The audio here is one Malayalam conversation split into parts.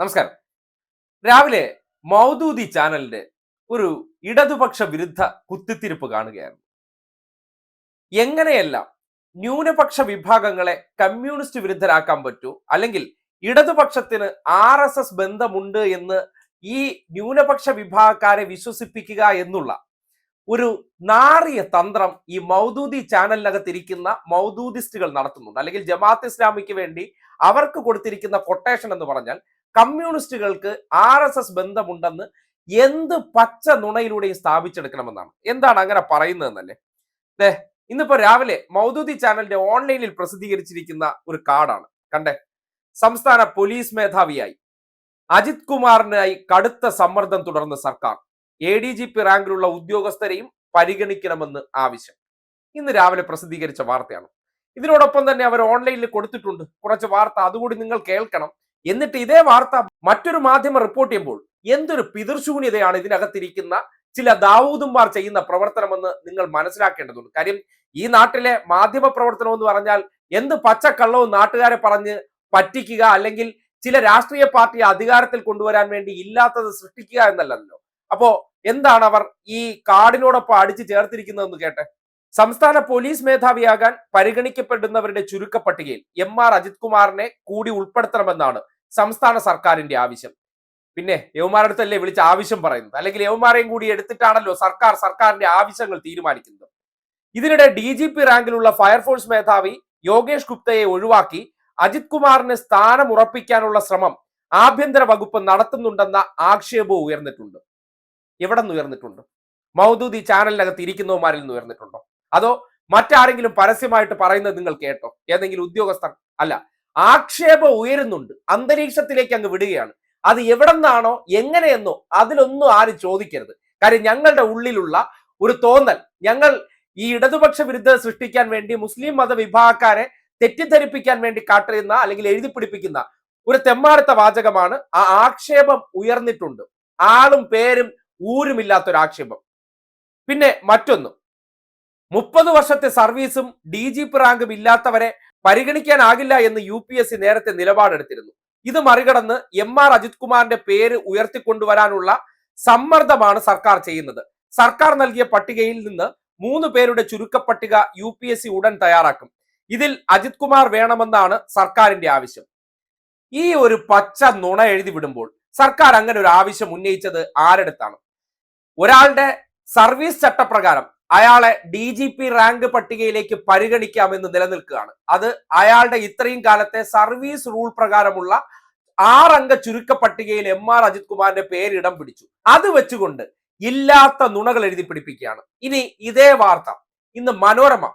നമസ്കാരം. രാവിലെ മൗദൂദി ചാനലിന്റെ ഒരു ഇടതുപക്ഷ വിരുദ്ധ കുത്തിത്തിരിപ്പ് കാണുകയായിരുന്നു. എങ്ങനെയെല്ലാം ന്യൂനപക്ഷ വിഭാഗങ്ങളെ കമ്മ്യൂണിസ്റ്റ് വിരുദ്ധരാക്കാൻ പറ്റൂ അല്ലെങ്കിൽ ഇടതുപക്ഷത്തിന് ആർ എസ് എസ് ബന്ധമുണ്ട് എന്ന് ഈ ന്യൂനപക്ഷ വിഭാഗക്കാരെ വിശ്വസിപ്പിക്കുക എന്നുള്ള ഒരു നാറിയ തന്ത്രം ഈ മൗദൂദി ചാനലിനകത്തിരിക്കുന്ന മൗദൂദിസ്റ്റുകൾ നടത്തുന്നുണ്ട്. അല്ലെങ്കിൽ ജമാഅത്ത് ഇസ്ലാമിക്ക് വേണ്ടി അവർക്ക് കൊടുത്തിരിക്കുന്ന കൊട്ടേഷൻ എന്ന് പറഞ്ഞാൽ കമ്മ്യൂണിസ്റ്റുകൾക്ക് ആർ എസ് എസ് ബന്ധമുണ്ടെന്ന് എന്ത് പച്ച നുണയിലൂടെയും സ്ഥാപിച്ചെടുക്കണമെന്നാണ്. എന്താണ് അങ്ങനെ പറയുന്നതെന്നല്ലേ? ദേ ഇന്നിപ്പോ രാവിലെ മൗദൂദി ചാനലിന്റെ ഓൺലൈനിൽ പ്രസിദ്ധീകരിച്ചിരിക്കുന്ന ഒരു കാർഡാണ്. കണ്ടേ? സംസ്ഥാന പോലീസ് മേധാവിയായി. അജിത് കുമാറിനായി കടുത്ത സമ്മർദ്ദം തുടർന്ന സർക്കാർ. എ ഡി ജി പി റാങ്കിലുള്ള ഉദ്യോഗസ്ഥരെയും പരിഗണിക്കണമെന്ന് ആവശ്യം. ഇന്ന് രാവിലെ പ്രസിദ്ധീകരിച്ച വാർത്തയാണ്. ഇതിനോടൊപ്പം തന്നെ അവർ ഓൺലൈനിൽ കൊടുത്തിട്ടുണ്ട്. കുറച്ച് വാർത്ത അതുകൂടി നിങ്ങൾ കേൾക്കണം. എന്നിട്ട് ഇതേ വാർത്ത മറ്റൊരു മാധ്യമം റിപ്പോർട്ട് ചെയ്യുമ്പോൾ എന്തൊരു പിതൃശൂന്യതയാണ് ഇതിനകത്തിരിക്കുന്ന ചില ദാവൂദുമാർ ചെയ്യുന്ന പ്രവർത്തനമെന്ന് നിങ്ങൾ മനസ്സിലാക്കേണ്ടതുണ്ട്. കാര്യം ഈ നാട്ടിലെ മാധ്യമ പ്രവർത്തനം എന്ന് പറഞ്ഞാൽ എന്ത് പച്ചക്കള്ളവും നാട്ടുകാരെ പറഞ്ഞ് പറ്റിക്കുക അല്ലെങ്കിൽ ചില രാഷ്ട്രീയ പാർട്ടിയെ അധികാരത്തിൽ കൊണ്ടുവരാൻ വേണ്ടി ഇല്ലാത്തത് സൃഷ്ടിക്കുക എന്നല്ലല്ലോ. അപ്പോ എന്താണ് അവർ ഈ കാടിനോടൊപ്പം അടിച്ചു ചേർത്തിരിക്കുന്നതെന്ന് കേട്ടെ? സംസ്ഥാന പോലീസ് മേധാവിയാകാൻ പരിഗണിക്കപ്പെടുന്നവരുടെ ചുരുക്കപ്പട്ടികയിൽ എം ആർ അജിത് കുമാറിനെ കൂടി ഉൾപ്പെടുത്തണമെന്നാണ് സംസ്ഥാന സർക്കാരിന്റെ ആവശ്യം. പിന്നെ യവന്മാരടുത്തല്ലേ വിളിച്ച് ആവശ്യം പറയുന്നത്? അല്ലെങ്കിൽ യവമാരെയും കൂടി എടുത്തിട്ടാണല്ലോ സർക്കാർ സർക്കാരിന്റെ ആവശ്യങ്ങൾ തീരുമാനിക്കുന്നത്. ഇതിനിടെ ഡി ജി പി റാങ്കിലുള്ള ഫയർഫോഴ്സ് മേധാവി യോഗേഷ് ഗുപ്തയെ ഒഴിവാക്കി അജിത് കുമാറിന് സ്ഥാനം ഉറപ്പിക്കാനുള്ള ശ്രമം ആഭ്യന്തര വകുപ്പ് നടത്തുന്നുണ്ടെന്ന ആക്ഷേപവും ഉയർന്നിട്ടുണ്ട്. എവിടെ നിന്ന് ഉയർന്നിട്ടുണ്ട്? മൗദൂദി ചാനലിനകത്ത് ഇരിക്കുന്നവന്മാരിൽ നിന്ന് ഉയർന്നിട്ടുണ്ടോ? അതോ മറ്റാരെങ്കിലും പരസ്യമായിട്ട് പറയുന്നത് നിങ്ങൾ കേട്ടോ? ഏതെങ്കിലും ഉദ്യോഗസ്ഥർ അല്ല. ആക്ഷേപം ഉയരുന്നുണ്ട്. അന്തരീക്ഷത്തിലേക്ക് അങ്ങ് വിടുകയാണ്. അത് എവിടെ നിന്നാണോ എങ്ങനെയെന്നോ അതിലൊന്നും ആരും ചോദിക്കരുത്. കാര്യം ഞങ്ങളുടെ ഉള്ളിലുള്ള ഒരു തോന്നൽ. ഞങ്ങൾ ഈ ഇടതുപക്ഷ വിരുദ്ധത സൃഷ്ടിക്കാൻ വേണ്ടി മുസ്ലിം മതവിഭാഗക്കാരെ തെറ്റിദ്ധരിപ്പിക്കാൻ വേണ്ടി കാട്ടുന്ന അല്ലെങ്കിൽ എഴുതി പിടിപ്പിക്കുന്ന ഒരു തെമ്മാടുത്ത വാചകമാണ് ആ ആക്ഷേപം ഉയർന്നിട്ടുണ്ട്. ആളും പേരും ഊരുമില്ലാത്തൊരാക്ഷേപം പിന്നെ മറ്റൊന്ന്. മുപ്പത് വർഷത്തെ സർവീസും ഡി ജി പി റാങ്കും ഇല്ലാത്തവരെ പരിഗണിക്കാനാകില്ല എന്ന് യു പി എസ് സി നേരത്തെ നിലപാടെടുത്തിരുന്നു. ഇത് മറികടന്ന് എം ആർ അജിത് കുമാറിന്റെ പേര് ഉയർത്തിക്കൊണ്ടുവരാനുള്ള സമ്മർദ്ദമാണ് സർക്കാർ ചെയ്യുന്നത്. സർക്കാർ നൽകിയ പട്ടികയിൽ നിന്ന് മൂന്ന് പേരുടെ ചുരുക്കപ്പട്ടിക യു പി എസ് സി ഉടൻ തയ്യാറാക്കും. ഇതിൽ അജിത് കുമാർ വേണമെന്നാണ് സർക്കാരിന്റെ ആവശ്യം. ഈ ഒരു പച്ച നുണ എഴുതി വിടുമ്പോൾ സർക്കാർ അങ്ങനെ ഒരു ആവശ്യം ഉന്നയിച്ചത് ആരെടുത്താണ് ഒരാളുടെ സർവീസ് ചട്ടപ്രകാരം അയാളെ ഡി ജി പി റാങ്ക് പട്ടികയിലേക്ക് പരിഗണിക്കാമെന്ന് നിലനിൽക്കുകയാണ്. അത് അയാളുടെ ഇത്രയും കാലത്തെ സർവീസ് റൂൾ പ്രകാരമുള്ള ആറംഗ ചുരുക്ക പട്ടികയിൽ എം ആർ അജിത് കുമാറിന്റെ പേര് ഇടം പിടിച്ചു. അത് വെച്ചുകൊണ്ട് ഇല്ലാത്ത നുണകൾ എഴുതി പിടിപ്പിക്കുകയാണ്. ഇനി ഇതേ വാർത്ത ഇന്ന് മനോരമ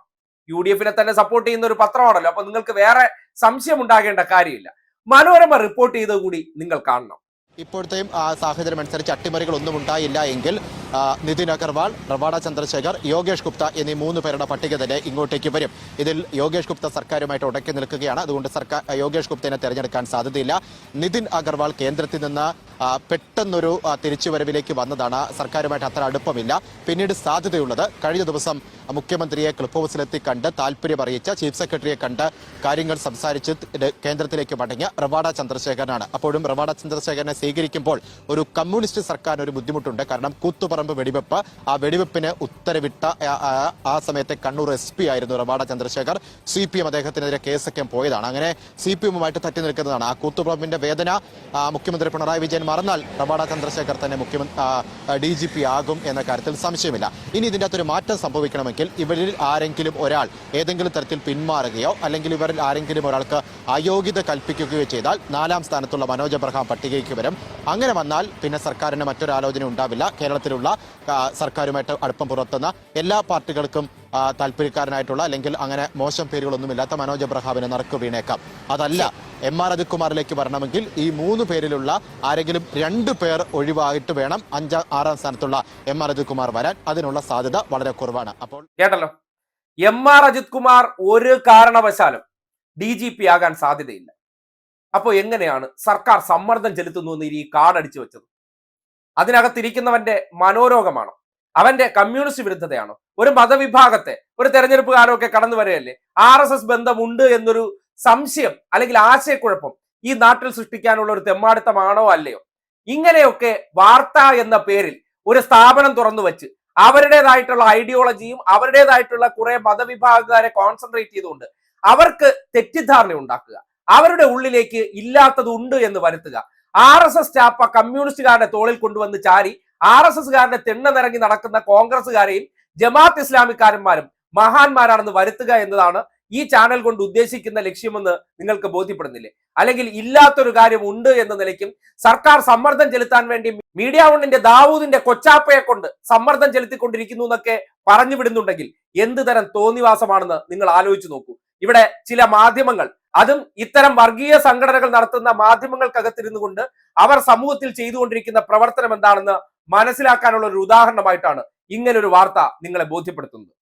യു ഡി എഫിനെ തന്നെ സപ്പോർട്ട് ചെയ്യുന്ന ഒരു പത്രമാണല്ലോ. അപ്പൊ നിങ്ങൾക്ക് വേറെ സംശയം ഉണ്ടാകേണ്ട കാര്യമില്ല. മനോരമ റിപ്പോർട്ട് ചെയ്തത് കൂടി നിങ്ങൾ കാണണം. ഇപ്പോഴത്തെയും സാഹചര്യം അനുസരിച്ച് അട്ടിമറികളൊന്നും ഉണ്ടായില്ല എങ്കിൽ നിതിൻ അഗർവാൾ റവാഡ ചന്ദ്രശേഖർ യോഗേഷ് ഗുപ്ത എന്നീ മൂന്ന് പേരുടെ പട്ടിക തന്നെ ഇങ്ങോട്ടേക്ക് വരും. ഇതിൽ യോഗേഷ് ഗുപ്ത സർക്കാരുമായിട്ട് ഉടക്കി നിൽക്കുകയാണ്. അതുകൊണ്ട് സർക്കാർ യോഗേഷ് ഗുപ്തനെ തെരഞ്ഞെടുക്കാൻ സാധ്യതയില്ല. നിതിൻ അഗർവാൾ കേന്ദ്രത്തിൽ നിന്ന് പെട്ടെന്നൊരു തിരിച്ചുവരവിലേക്ക് വന്നതാണ്. സർക്കാരുമായിട്ട് അത്ര അടുപ്പമില്ല. പിന്നീട് സാധ്യതയുള്ളത് കഴിഞ്ഞ ദിവസം മുഖ്യമന്ത്രിയെ ക്ലിപ്പ് ഹൗസിലെത്തി കണ്ട് താല്പര്യം അറിയിച്ച ചീഫ് സെക്രട്ടറിയെ കണ്ട് കാര്യങ്ങൾ സംസാരിച്ച് കേന്ദ്രത്തിലേക്ക് മടങ്ങിയ റവാഡ ചന്ദ്രശേഖരനാണ്. അപ്പോഴും റവാഡ ചന്ദ്രശേഖരനെ സ്വീകരിക്കുമ്പോൾ ഒരു കമ്മ്യൂണിസ്റ്റ് സർക്കാരിന് ഒരു ബുദ്ധിമുട്ടുണ്ട്. കാരണം കൂത്തുപറമ്പ് വെടിവെപ്പ്. ആ വെടിവെപ്പിന് ഉത്തരവിട്ട ആ- സമയത്തെ കണ്ണൂർ എസ് പി ആയിരുന്നു Rawada Chandrashekhar. C P M അദ്ദേഹത്തിനെതിരെ കേസൊക്കെ പോയതാണ്. അങ്ങനെ സി പി എമ്മുമായിട്ട് തട്ടി നിൽക്കുന്നതാണ്. ആ കൂത്തുപറമ്പിന്റെ വേദന മുഖ്യമന്ത്രി പിണറായി വിജയൻ മറന്നാൽ റവാഡ ചന്ദ്രശേഖർ തന്നെ മുഖ്യമന്ത്രി ഡി ജി പി ആകും എന്ന കാര്യത്തിൽ സംശയമില്ല. ഇനി ഇതിന്റെ അകത്തൊരു മാറ്റം സംഭവിക്കണമെങ്കിൽ ഇവരിൽ ആരെങ്കിലും ഒരാൾ ഏതെങ്കിലും തരത്തിൽ പിന്മാറുകയോ അല്ലെങ്കിൽ ഇവരിൽ ആരെങ്കിലും ഒരാൾക്ക് അയോഗ്യത കൽപ്പിക്കുകയോ ചെയ്താൽ നാലാം സ്ഥാനത്തുള്ള മനോജ് അബ്രഹാം പട്ടികയ്ക്ക് വരും. അങ്ങനെ വന്നാൽ പിന്നെ സർക്കാരിന് മറ്റൊരു ആലോചന ഉണ്ടാവില്ല. കേരളത്തിലുള്ള ആ, സർക്കാരുമായിട്ട് അടുപ്പം പുലർത്തുന്ന എല്ലാ പാർട്ടികൾക്കും താല്പര്യക്കാരനായിട്ടുള്ള അല്ലെങ്കിൽ അങ്ങനെ മോശം പേരുകളൊന്നുമില്ലാത്ത മനോജ് എബ്രഹാമിനെ നറുക്ക് വീണേക്കാം. അതല്ല എം ആർ അജിത്കുമാറിലേക്ക് വരണമെങ്കിൽ ഈ മൂന്ന് പേരിലുള്ള ആരെങ്കിലും രണ്ട് പേർ ഒഴിവായിട്ട് വേണം അഞ്ചാം ആറാം സ്ഥാനത്തുള്ള എം ആർ അജിത്കുമാർ വരാൻ. അതിനുള്ള സാധ്യത വളരെ കുറവാണ്. അപ്പോൾ കേട്ടല്ലോ. എം ആർ അജിത് കുമാർ ഒരു കാരണവശാലും ഡി ജി പി ആകാൻ സാധ്യതയില്ല. അപ്പോൾ എങ്ങനെയാണ് സർക്കാർ സമ്മർദ്ദം ചെലുത്തുന്നു എന്ന് ഈ കാർഡ് അടിച്ചു വെച്ചത്? അതിനകത്തിരിക്കുന്നവന്റെ മനോരോഗമാണോ? അവന്റെ കമ്മ്യൂണിസ്റ്റ് വിരുദ്ധതയാണോ? ഒരു മതവിഭാഗത്തെ ഒരു തെരഞ്ഞെടുപ്പുകാരൊക്കെ കടന്നു വരികയല്ലേ? ആർ എസ് എസ് ബന്ധമുണ്ട് എന്നൊരു സംശയം അല്ലെങ്കിൽ ആശയക്കുഴപ്പം ഈ നാട്ടിൽ സൃഷ്ടിക്കാനുള്ള ഒരു തെമ്മാടിത്തമാണോ അല്ലയോ? ഇങ്ങനെയൊക്കെ വാർത്ത എന്ന പേരിൽ ഒരു സ്ഥാപനം തുറന്നു വെച്ച് അവരുടേതായിട്ടുള്ള ഐഡിയോളജിയും അവരുടേതായിട്ടുള്ള കുറെ മതവിഭാഗക്കാരെ കോൺസെൻട്രേറ്റ് ചെയ്തുകൊണ്ട് അവർക്ക് തെറ്റിദ്ധാരണ ഉണ്ടാക്കുക അവരുടെ ഉള്ളിലേക്ക് ഇല്ലാത്തതുണ്ട് എന്ന് വരുത്തുക. ആർ എസ് എസ് സ്റ്റാപ്പ കമ്മ്യൂണിസ്റ്റുകാരുടെ തോളിൽ കൊണ്ടുവന്ന് ചാരി ആർ എസ് എസ്കാരുടെ തെണ്ണ നിറങ്ങി നടക്കുന്ന കോൺഗ്രസ്സുകാരെയും ജമാഅത്ത് ഇസ്ലാമിക്കാരന്മാരും മഹാന്മാരാണെന്ന് വരുത്തുക എന്നതാണ് ഈ ചാനൽ കൊണ്ട് ഉദ്ദേശിക്കുന്ന ലക്ഷ്യമെന്ന് നിങ്ങൾക്ക് ബോധ്യപ്പെടുന്നില്ലേ? അല്ലെങ്കിൽ ഇല്ലാത്തൊരു കാര്യം ഉണ്ട് എന്ന നിലയ്ക്കും സർക്കാർ സമ്മർദ്ദം ചെലുത്താൻ വേണ്ടി മീഡിയ വണ്ണിന്റെ ദാവൂദിന്റെ കൊച്ചാപ്പയെ കൊണ്ട് സമ്മർദ്ദം ചെലുത്തിക്കൊണ്ടിരിക്കുന്നു എന്നൊക്കെ പറഞ്ഞു വിടുന്നുണ്ടെങ്കിൽ എന്ത് തരം തോന്നിവാസമാണെന്ന് നിങ്ങൾ ആലോചിച്ചു നോക്കൂ. ഇവിടെ ചില മാധ്യമങ്ങൾ അതും ഇത്തരം വർഗീയ സംഘടനകൾ നടത്തുന്ന മാധ്യമങ്ങൾക്കകത്തിരുന്നു കൊണ്ട് അവർ സമൂഹത്തിൽ ചെയ്തുകൊണ്ടിരിക്കുന്ന പ്രവർത്തനം എന്താണെന്ന് മനസ്സിലാക്കാനുള്ള ഒരു ഉദാഹരണമായിട്ടാണ് ഇങ്ങനൊരു വാർത്ത നിങ്ങളെ ബോധ്യപ്പെടുത്തുന്നത്.